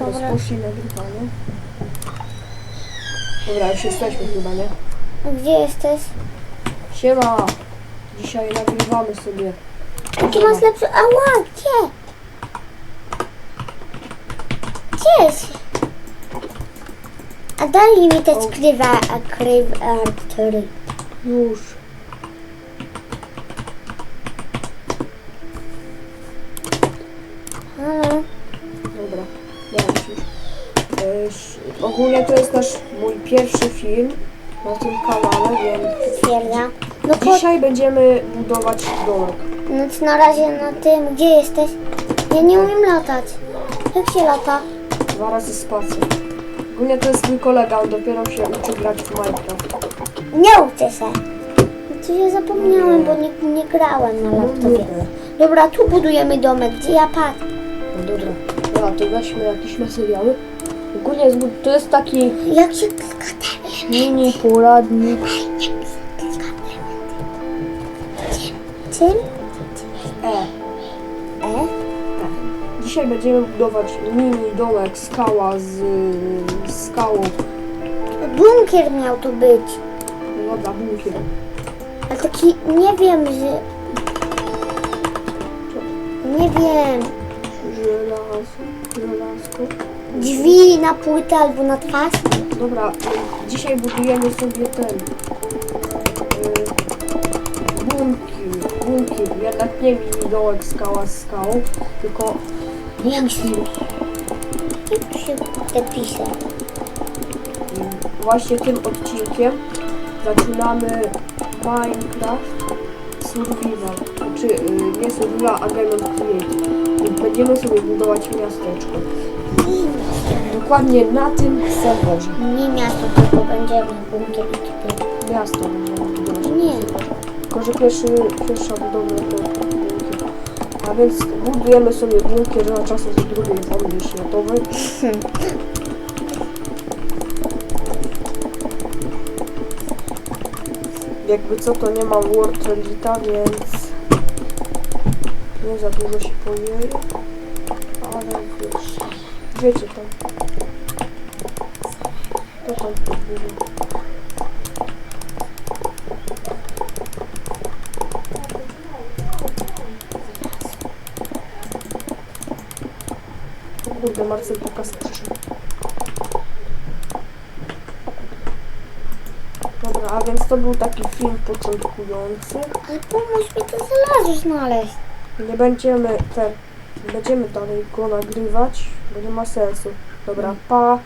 Rozpoczęli nagrywanie. Dobra, już jesteśmy chyba, nie? Gdzie jesteś? Siema! Dzisiaj nagrywamy sobie. Jaki masz lepszy... Ała, gdzie? Gdzieś? A daj mi te skrywa, a kryw. Już. Ogólnie to jest nasz mój pierwszy film na tym kanale, więc Stwierdza. No chodź, dzisiaj będziemy budować domek. no to na razie na tym, gdzie jesteś? Ja nie umiem latać. Jak się lata? Dwa razy spację. Ogólnie to jest mój kolega, on dopiero się uczy grać w Minecraft. Nie uczę się. No to ja zapomniałem, bo nie, nie grałem na laptopie. Dobra, tu budujemy domek, gdzie ja patrzę. No dobra, dobra, to weźmy jakieś materiały. Ogólnie jest, to jest taki Jak się klika te mini poradnik. Czym? E. E? Dzisiaj będziemy budować mini domek, skała z, z skałą. Bunkier miał tu być. No dobra, bunkier. Ale taki, nie wiem, że... Nie wiem. Żelazo, żelazko. Drzwi na płytę albo na twarz. Dobra, dzisiaj budujemy sobie ten y, bunkier, bunkier. Jednak nie mini dołek, skała z skałą, tylko. Jak się te pisze? y, właśnie tym odcinkiem zaczynamy Minecraft Survival. Czy y, nie Survival, a Create. I Będziemy sobie budować miasteczko. Dokładnie na tym serwerze. Nie miasto, tylko będziemy bunkier i. Miasto będziemy budować. Nie. Tylko, że pierwszy, pierwsza budowla to bunkier. A więc budujemy sobie bunkier na czasy II wojny światowej. Jakby co, to nie mam Word Edita, więc nie za dużo się powieje. Ale wiesz, wiecie tam. To tam podbuduję. O Kurde, Marcel taka skrzyczy. Dobra, a więc to był taki film początkujący. Ale pomóż mi to znaleźć. Nie będziemy te, będziemy dalej go nagrywać, bo nie ma sensu. Dobra, pa.